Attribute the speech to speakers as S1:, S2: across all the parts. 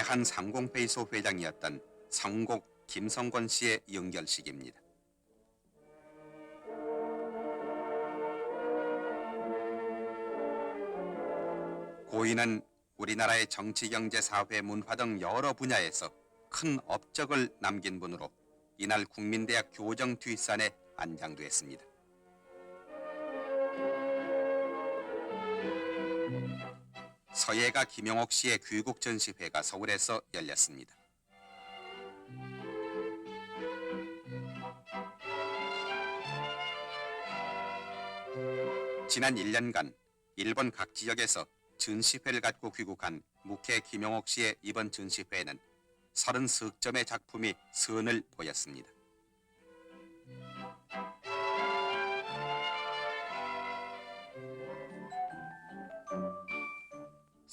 S1: 대한 상공회의소 회장이었던 성곡 김성권 씨의 연결식입니다. 고인은 우리나라의 정치, 경제, 사회, 문화 등 여러 분야에서 큰 업적을 남긴 분으로 이날 국민대학 교정 뒷산에 안장됐습니다. 서예가 김용옥 씨의 귀국 전시회가 서울에서 열렸습니다. 지난 1년간 일본 각 지역에서 전시회를 갖고 귀국한 묵혜 김용옥 씨의 이번 전시회에는 30석점의 작품이 선을 보였습니다.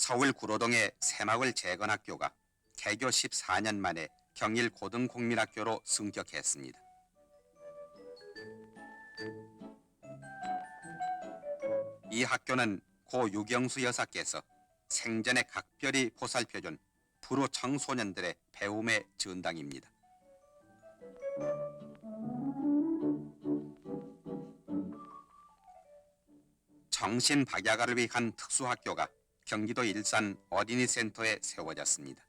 S1: 서울 구로동의 새마을 재건학교가 개교 14년 만에 경일 고등국민학교로 승격했습니다. 이 학교는 고 유경수 여사께서 생전에 각별히 보살펴준 불후 청소년들의 배움의 전당입니다. 정신 박야가를 위한 특수학교가 경기도 일산 어린이센터에 세워졌습니다.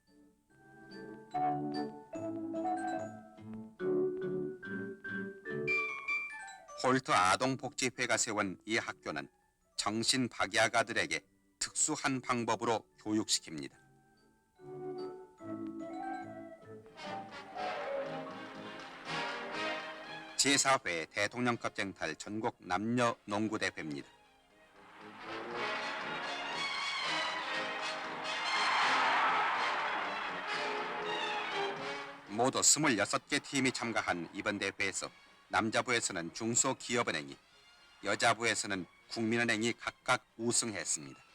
S1: 홀트 아동복지회가 세운 이 학교는 정신 박야가들에게 특수한 방법으로 교육시킵니다. 제4회 대통령급 쟁탈 전국 남녀 농구대회입니다. 모두 26개 팀이 참가한 이번 대회에서 남자부에서는 중소기업은행이, 여자부에서는 국민은행이 각각 우승했습니다.